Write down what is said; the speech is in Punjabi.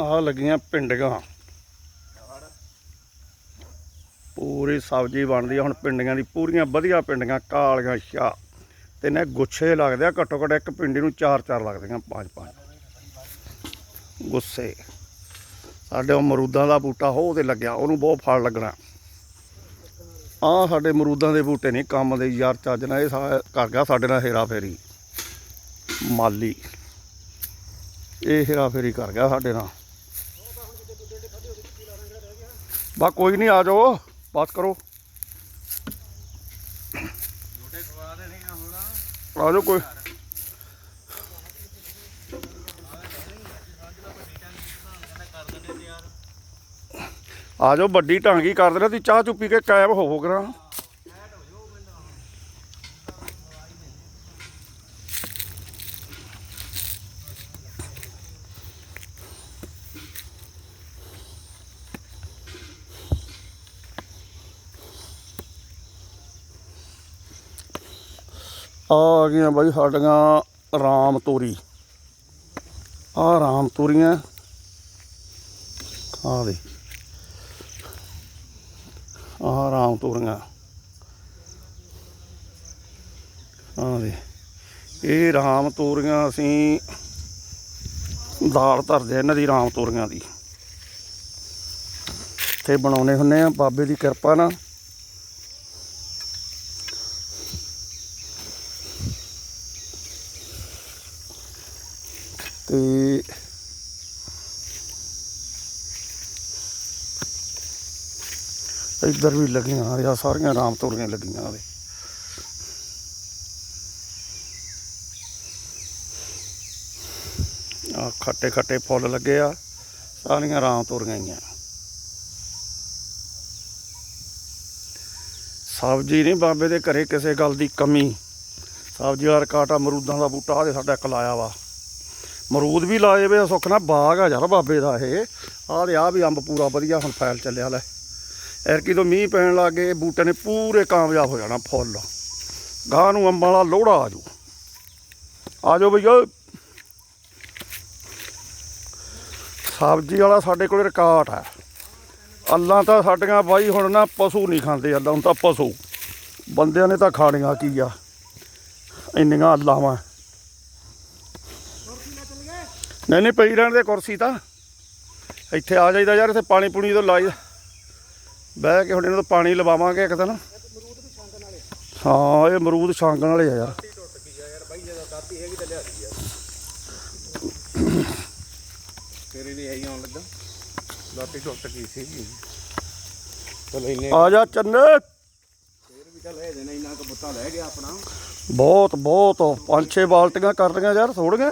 ਆ ਲੱਗੀਆਂ ਪਿੰਡੀਆਂ। ਪੂਰੀ ਸਬਜ਼ੀ ਬਣਦੀ ਆ, ਹੁਣ ਪਿੰਡੀਆਂ ਦੀ ਪੂਰੀਆਂ ਵਧੀਆ ਪਿੰਡੀਆਂ, ਕਾਲੀਆਂ ਸ਼ਾ। ਤੇ ਨੇ ਗੁੱਛੇ ਲੱਗਦੇ ਆ, ਘੱਟੋ ਘੱਟ ਇੱਕ ਪਿੰਡੀ ਨੂੰ ਚਾਰ ਚਾਰ ਲੱਗਦੀਆਂ, ਪੰਜ ਪੰਜ। ਗੁੱਸੇ। ਸਾਡੇ ਉਹ ਮਰੂਦਾਂ ਦਾ ਬੂਟਾ ਹੋ ਤੇ ਲੱਗਿਆ, ਉਹਨੂੰ ਬਹੁਤ ਫਲ ਲੱਗਣਾ। ਆ ਸਾਡੇ ਮਰੂਦਾਂ ਦੇ ਬੂਟੇ ਨਹੀਂ ਕੰਮ ਦੇ ਯਾਰ ਚੱਜ ਨਾਲ, ਇਹ ਕਰ ਗਿਆ ਸਾਡੇ ਨਾਲ ਹੇਰਾ ਫੇਰੀ। ਮਾਲੀ। ਇਹ ਹੇਰਾ ਫੇਰੀ ਕਰ ਗਿਆ ਸਾਡੇ ਨਾਲ। ਬਾ ਕੋਈ ਨਹੀਂ, ਆ ਜਾਓ, ਬਾਤ ਕਰੋ। ਛੋਟੇ ਖਵਾ ਦੇ ਨਹੀਂ ਹੁਣ ਆ ਜਾਓ ਕੋਈ। ਆ ਜਾਓ, ਵੱਡੀ ਢਾਂਗੀ ਕਰ ਦੇਣਾ, ਤੁਸੀਂ ਚਾਹ ਚੁੱਪੀ ਕੇ ਕਾਇਮ ਹੋਵੋ ਕਰਾਂ ਆ ਗਈਆਂ ਬਾਈ ਸਾਡੀਆਂ ਰਾਮ ਤੋਰੀ। ਆ ਰਾਮ ਤੋਰੀਆਂ। ਆ ਦੇ ਆਹ ਰਾਮ ਤੋਰੀਆਂ। ਆਹ ਦੇ ਇਹ ਰਾਮ ਤੋਰੀਆਂ ਅਸੀਂ ਦਾਲ ਧਰਦੇ ਆ ਇਹਨਾਂ ਦੀ ਰਾਮ ਤੋਰੀਆਂ ਦੀ। ਤੇ ਬਣਾਉਨੇ ਹੁੰਨੇ ਆ, ਬਾਬੇ ਦੀ ਕਿਰਪਾ ਨਾਲ। ਤੇ ਇੱਧਰ ਵੀ ਲੱਗੀਆਂ ਆ ਸਾਰੀਆਂ ਰਾਮ ਤੋਰੀਆਂ ਲੱਗੀਆਂ ਆਵੇ ਆ ਖੱਟੇ ਖੱਟੇ ਫੁੱਲ ਲੱਗੇ ਆ, ਸਾਰੀਆਂ ਰਾਮ ਤੋਰੀਆਂ ਹੀ ਆ। ਸਬਜ਼ੀ ਨਹੀਂ ਬਾਬੇ ਦੇ ਘਰੇ ਕਿਸੇ ਗੱਲ ਦੀ ਕਮੀ। ਸਬਜ਼ੀ ਵਾਲਾ ਕਾਟਾ ਅਮਰੂਦਾਂ ਦਾ ਬੂਟਾ ਆ ਸਾਡਾ ਇੱਕ ਲਾਇਆ ਵਾ। ਮਰੂਦ ਵੀ ਲਾਏ ਵੇ ਆ, ਸੁੱਖ ਨਾਲ ਬਾਗ ਆ ਯਾਰ ਬਾਬੇ ਦਾ ਇਹ। ਆਹ ਦੇ ਆ ਵੀ ਅੰਬ ਪੂਰਾ ਵਧੀਆ ਹੁਣ ਫੈਲ ਚੱਲਿਆ ਲੈ। ਐਰਕੀ ਤੋਂ ਮੀਂਹ ਪੈਣ ਲੱਗ ਗਏ ਬੂਟੇ ਨੇ ਪੂਰੇ ਕਾਮਯਾਬ ਹੋ ਜਾਣਾ ਫੁੱਲ। ਗਾਹ ਨੂੰ ਅੰਬਾਂ ਵਾਲਾ ਲੋੜਾ ਆਜੂ ਆਜੋ ਬਈਓ ਸਬਜ਼ੀ ਵਾਲਾ ਸਾਡੇ ਕੋਲ ਰਿਕਾਰਡ ਹੈ। ਅੱਲਾਂ ਤਾਂ ਸਾਡੀਆਂ ਬਾਈ ਹੁਣ ਨਾ ਪਸ਼ੂ ਨਹੀਂ ਖਾਂਦੇ ਅੱਲਾਂ ਹੁਣ ਤਾਂ ਪਸ਼ੂ। ਬੰਦਿਆਂ ਨੇ ਤਾਂ ਖਾਣੀਆਂ ਕੀ ਆ? ਇੰਨੀਆਂ ਅੱਲਾਂ ਵਾ ਨਹੀਂ ਨਹੀਂ ਪਈ ਰਹਿਣ ਦੇ ਕੁਰਸੀ ਤਾਂ। ਇੱਥੇ ਆ ਜਾਈਦਾ ਯਾਰ ਇੱਥੇ ਪਾਣੀ ਪੂਣੀ ਤੋਂ ਲਾਈ ਬਹਿ ਕੇ ਹੁਣ ਇਹਨਾਂ ਤੋਂ ਪਾਣੀ ਲਵਾਵਾਂਗੇ ਇੱਕ ਦਿਨ। ਹਾਂ ਇਹ ਅਮਰੂਦ ਛਾਂਗਣ ਵਾਲੇ ਆ ਯਾਰ। ਲਿਆ ਤੇਰੇ ਲਈ ਆਈ ਆਉਣ ਲੱਗਾ। ਲਾਤੀ ਟੁੱਟ ਗਈ ਸੀ ਚਲ ਇਹਨੇ ਆ ਜਾ ਚੰਨੇ। ਫੇਰ ਵੀ ਚੱਲ ਇਹ ਦੇਣਾ ਇੰਨਾ ਕੁ ਬੁੱਤਾ ਲੈ ਗਿਆ ਆਪਣਾ। ਬਹੁਤ ਬਹੁਤ। ਪੰਜ ਛੇ ਬਾਲਟੀਆਂ ਕਰ ਲਈਆਂ ਯਾਰ ਥੋੜੀਆਂ